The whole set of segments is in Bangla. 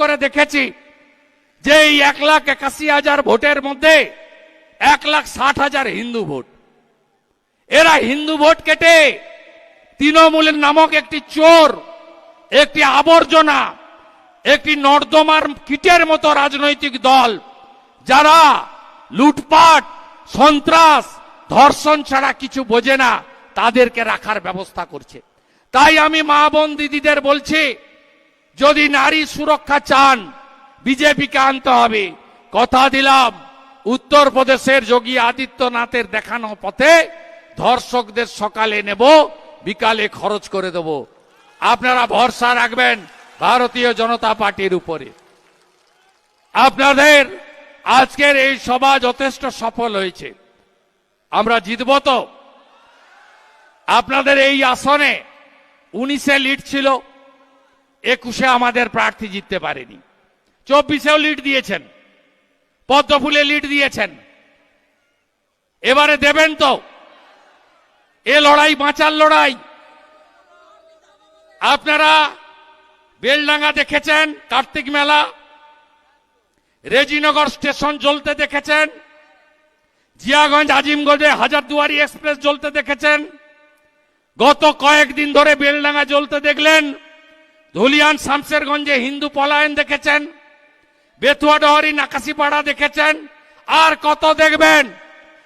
করে দেখেছি যে এই এক লাখ একাশি হাজার ভোটের মধ্যে এক লাখ ষাট হাজার হিন্দু ভোট। এরা হিন্দু ভোট কেটে তৃণমূলের নামক একটি চোর, একটি আবর্জনা, একটি নর্দমার কিটের মতো রাজনৈতিক দল, যারা লুটপাট, সন্ত্রাস, ধর্ষণ ছাড়া কিছু বোঝে না, তাদেরকে রাখার ব্যবস্থা করছে। তাই আমি মা বোন দিদিদের বলছি যদি নারী সুরক্ষা চান, বিজেপিকে আনতে হবে। কথা দিলাম, উত্তরপ্রদেশের যোগী আদিত্যনাথের দেখানো পথে ধর্ষকদের সকালে নেব, বিকালে খরচ করে দেব। আপনারা ভরসা রাখবেন ভারতীয় জনতা পার্টির উপরে। আপনাদের আজকের এই সভা যথেষ্ট সফল হয়েছে। আমরা জিতব তো। আপনাদের এই আসনে উনিশে লিড ছিল। একুশে আমাদের প্রার্থী জিততে পারেনি। চব্বিশেও লিড দিয়েছেন। পদ্মফুলে লিড দিয়েছেন। এবারে দেবেন তো। এ লড়াই, বাঁচার লড়াই। আপনারা বেলডাঙ্গা দেখেছেন, কার্তিক মেলা। রেজিনগর স্টেশন জ্বলতে দেখেছেন। জিয়াগঞ্জ, আজিমগঞ্জে হাজারদুয়ারি এক্সপ্রেস জ্বলতে দেখেছেন। গত কয়েকদিন ধরে বেলডাঙ্গা জ্বলতে দেখলেন। ধুলিয়ান শামসেরগঞ্জে হিন্দু পলায়ন দেখেছেন বেতুয়াডহরি নাকাশিপাড়া দেখেছেন, আর কত দেখবেন?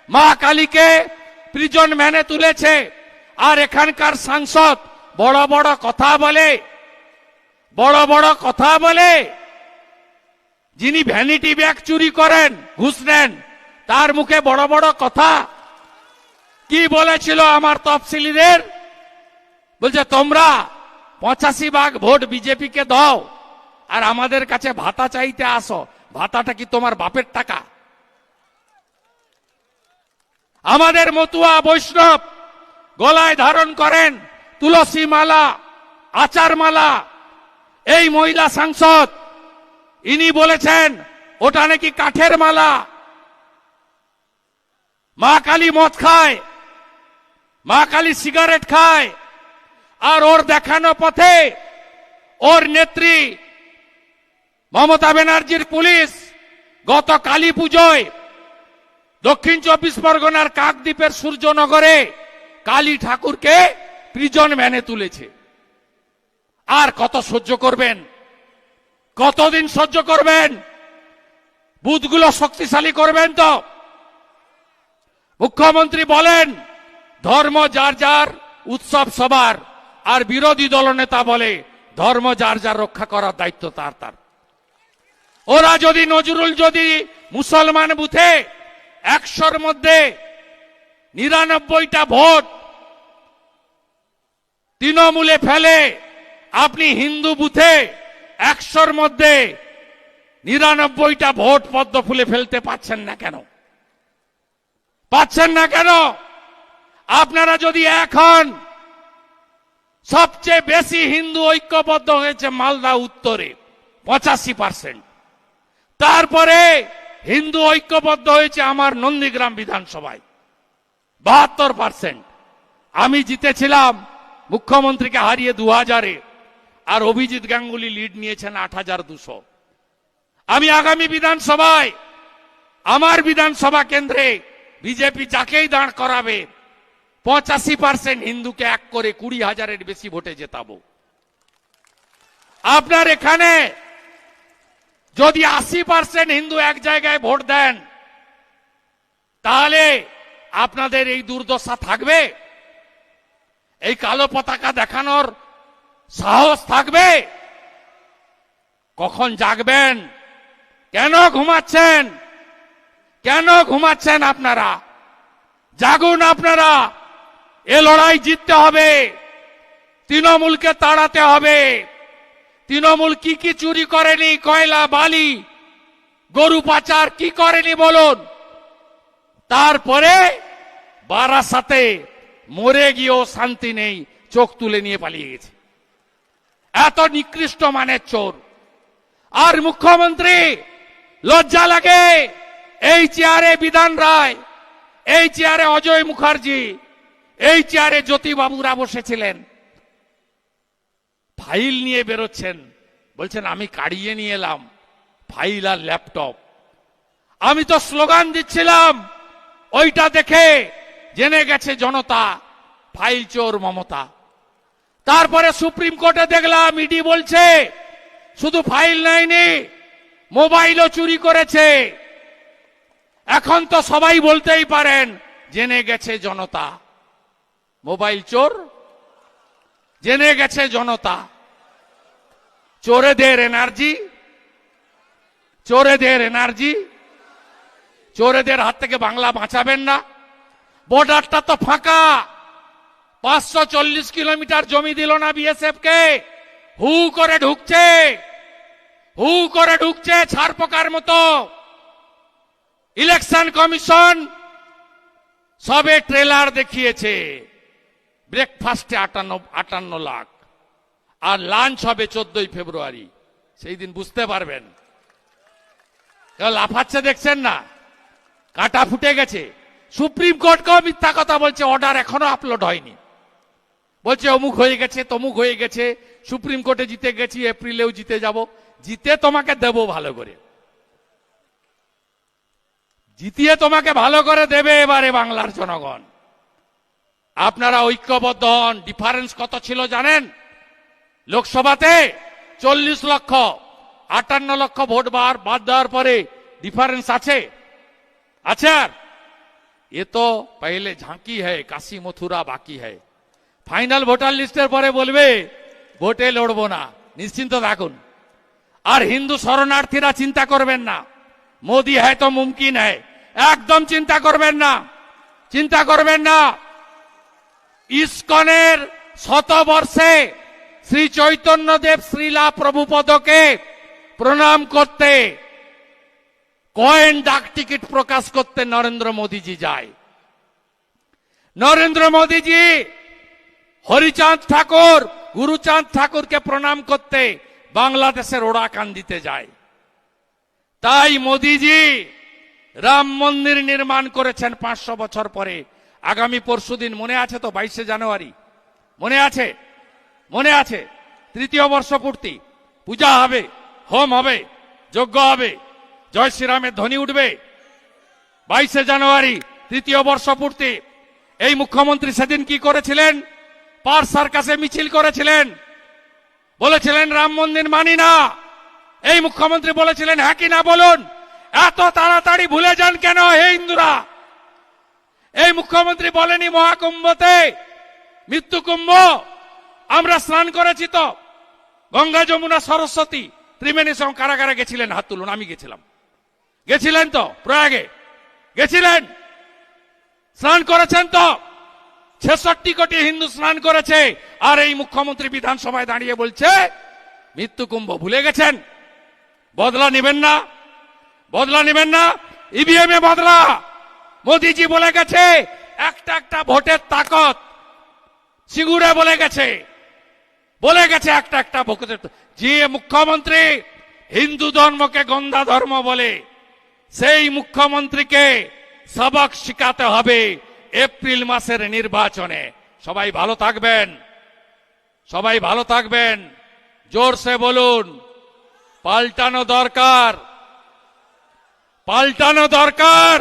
মা কালীকে প্রিজন ম্যানে তুলেছে, আর এখানকার সাংসদ বড় বড় কথা বলে, বড় বড় কথা বলে, যিনি ভ্যানিটি ব্যাগ চুরি করেন, ঘুষ নেন, তার মুখে বড় বড় কথা। কি বলেছিল আমার তফসিলিদের? বলছে, তোমরা পঁচাশি ভাগ ভোট বিজেপিকে দাও। আর আমাদের কাছে ভাতা চাইতে আসো। ভাতাটা কি তোমার বাপের টাকা? আমাদের মতুয়া বৈষ্ণব, গলায় ধারণ করেন তুলসী মালা আচার মালা এই মহিলা সাংসদ, ইনি বলেছেন, ওটা নাকি কাঠের মালা। মা কালী মদ খায়, মা কালী সিগারেট খায়। আর ওর দেখানো পথে ওর নেত্রী মমতা ব্যানার্জির পুলিশ গত কালী পুজোয় দক্ষিণ চব্বিশ পরগনার কাকদ্বীপের সূর্যনগরে কালী ঠাকুরকে প্রিজন ম্যানে তুলেছে। আর কত সহ্য করবেন? কতদিন সহ্য করবেন? বুথগুলো শক্তিশালী করবেন তো? মুখ্যমন্ত্রী বলেন, ধর্ম যার যার, উৎসব সবার। আর বিরোধী দলনেতা বলে ধর্ম যার যার রক্ষা করার দায়িত্ব তার তার। ওরা যদি নজরুল যদি মুসলমান বুথে একশোর মধ্যে নিরানব্বইটা ভোট তৃণমূলে ফেলে, আপনি হিন্দু বুথে একশোর মধ্যে নিরানব্বইটা ভোট পদ্ম ফুলে ফেলতে পাচ্ছেন না কেন? পাচ্ছেন না কেন? আপনারা যদি এখন সবচেয়ে বেশি হিন্দু ঐক্যবদ্ধ হয়েছে মালদা উত্তরে, পঁচাশি পার্সেন্ট। তারপরে হিন্দু ঐক্যবদ্ধ হয়েছে আমার নন্দীগ্রাম বিধানসভায়, বাহাত্তর পার্সেন্ট। আমি জিতেছিলাম মুখ্যমন্ত্রীকে হারিয়ে দু হাজারে আর অভিজিৎ গাঙ্গুলি লিড নিয়েছেন আট হাজার দুশো। আমি আগামী বিধানসভায়, আমার বিধানসভা কেন্দ্রে বিজেপি যাকেই দাঁড় করাবে পঁচাশি পার্সেন্ট হিন্দুকে এক করে কুড়ি হাজারের বেশি ভোটে জেতাবো। আপনার এখানে যদি আশি পার্সেন্ট হিন্দু এক জায়গায় ভোট দেন, তাহলে আপনাদের এই দুর্দশা থাকবে? এই কালো পতাকা দেখানোর সাহস থাকবে? কখন জাগবেন? কেন ঘুমাচ্ছেন? কেন ঘুমাচ্ছেন আপনারা? জাগুন আপনারা। এ লড়াই জিততে হবে। তৃণমূলকে তাড়াতে হবে। তৃণমূল কি কি চুরি করেনি? কয়লা, বালি, গরু পাচার কি করেনি বলুন। তারপরে বারাসাতে মরে গিয়েও শান্তি নেই, চোখ তুলে নিয়ে পালিয়ে গেছে। এত নিকৃষ্ট মানের চোর। আর মুখ্যমন্ত্রী, লজ্জা লাগে। এই চেয়ারে বিধান রায়, এই চেয়ারে অজয় মুখার্জি এই চেয়ারে জ্যোতিবাবুরা বসেছিলেন। ফাইল নিয়ে বেরোচ্ছেন। বলছেন, আমি কাড়িয়ে নিয়ে এলাম, ফাইল আর ল্যাপটপ। আমি তো স্লোগান দিচ্ছিলাম, ওইটা দেখে জেনে গেছে জনতা, ফাইল চোর মমতা। তারপরে সুপ্রিম কোর্টে দেখলাম, ইডি বলছে, শুধু ফাইল নেয়নি, মোবাইলও চুরি করেছে। এখন তো সবাই বলতেই পারেন, জেনে গেছে জনতা। মোবাইল চোর? জেনে গেছে জনতা। চোরেদের এনার্জি? চোরেদের এনার্জি? চোরেদের হাত থেকে বাংলা বাঁচাবেন না? বর্ডারটা তো ফাঁকা। পাঁচশো চল্লিশ কিলোমিটার জমি দিল না বিএসএফ কে হু করে ঢুকছে। হু করে ঢুকছে ছাড় মতো। ইলেকশন কমিশন সবে ট্রেলার দেখিয়েছে। ব্রেকফাস্টে আটান্ন আটান্ন লাখ। আর লাঞ্চ হবে চোদ্দই ফেব্রুয়ারি। সেই দিন বুঝতে পারবেন। লাফাচ্ছে দেখছেন না? কাটা ফুটে গেছে। সুপ্রিম কোর্টকেও মিথ্যা কথা বলছে। অর্ডার এখনও আপলোড হয়নি। বলছে, অমুক হয়ে গেছে, তমুক হয়ে গেছে। সুপ্রিম কোর্টে জিতে গেছি, এপ্রিলেও জিতে যাব। জিতে তোমাকে দেব ভালো করে। জিতিয়ে তোমাকে ভালো করে দেবে এবারে বাংলার জনগণ। আপনারা ঐক্যবদ্ধ হন। ডিফারেন্স কত ছিল জানেন? লোকসভাতে চল্লিশ লক্ষ, আটান্ন লক্ষ ভোট বার বাদ দেওয়ার পরে ডিফারেন্স আছে? আছে আর? এ তো পহলে ঝাঁকি হ্যায় কাশি মথুরা বাকি হ্যায় ফাইনাল ভোটার লিস্টের পরে বলবে, ভোটে লড়বো না। নিশ্চিন্ত থাকুন। আর হিন্দু শরণার্থীরা চিন্তা করবেন না। মোদি হ্যায় তো মুমকিন হ্যায় একদম চিন্তা করবেন না। চিন্তা করবেন না। ইস্কনের শতবর্ষে শ্রী চৈতন্যদেব শ্রীলা প্রভুপদকে প্রণাম করতে কয়েন ডাক টিকিট প্রকাশ করতে নরেন্দ্র মোদীজি যায়। নরেন্দ্র মোদীজি হরিচাঁদ ঠাকুর, গুরুচাঁদ ঠাকুরকে প্রণাম করতে বাংলাদেশের ওড়াকান্দিতে যায়। তাই মোদিজি রাম মন্দির নির্মাণ করেছেন পাঁচশো বছর পরে। আগামী পরশুদিন মনে আছে তো বাইশে জানুয়ারি? মনে আছে? মনে আছে। তৃতীয় বর্ষপূর্তি পূজা হবে, হোম হবে, যজ্ঞ হবে। জয় শ্রীরামের ধ্বনি উঠবে। বাইশে জানুয়ারি, তৃতীয় বর্ষপূর্তি এই মুখ্যমন্ত্রী সেদিন কি করেছিলেন? পার সার্কাসে মিছিল করেছিলেন। বলেছিলেন, রাম মন্দির মানি না। এই মুখ্যমন্ত্রী বলেছিলেন হ্যাঁ কি না বলুন? এত তাড়াতাড়ি ভুলে যান কেন হে হিন্দুরা এই মুখ্যমন্ত্রী বলেনি মহাকুম্ভতে। মৃত্যু কুম্ভ। আমরা স্নান করেছি তো। গঙ্গা যমুনা সরস্বতী ত্রিবেণী সঙ্গে কারাগারে গেছিলেন, হাত তুলুন, আমি গেছিলাম। গেছিলেন তো, প্রয়াগে? গেছিলেন? স্নান করেছেন তো? ছেষট্টি কোটি হিন্দু স্নান করেছে, আর এই মুখ্যমন্ত্রী বিধানসভায় দাঁড়িয়ে বলছে, মৃত্যু কুম্ভ ভুলে গেছেন। বদলা নেবেন না। বদলা নেবেন না। ইভিএম এ বদলা। মোদিজি বলে গেছে, একটা একটা ভোটের তাকত সিঙ্গুরে বলে গেছে। বলে গেছে একটা একটা ভোটের যে মুখ্যমন্ত্রী হিন্দু ধর্মকে গন্ধা ধর্ম বলে, সেই মুখ্যমন্ত্রীকে সবক শিখাতে হবে এপ্রিল মাসের নির্বাচনে। সবাই ভালো থাকবেন। সবাই ভালো থাকবেন। জোরসে বলুন, পাল্টানো দরকার। পাল্টানো দরকার।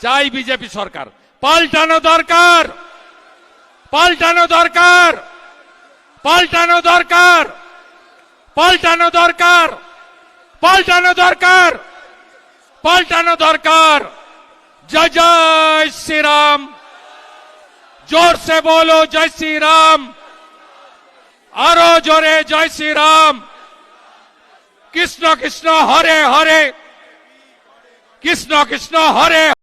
চাই বিজেপি সরকার। পাল্টানো দরকার। পাল্টানো দরকার। পাল্টানো দরকার। পাল্টানো দরকার। পাল্টানো দরকার। পাল্টানো দরকার। জয় জয় শ্রীরাম। জোর সে বলো জয় শ্রীরাম। আরও জোরে জয় শ্রীরাম। কৃষ্ণ কৃষ্ণ, হরে হরে। কৃষ্ণ কৃষ্ণ, হরে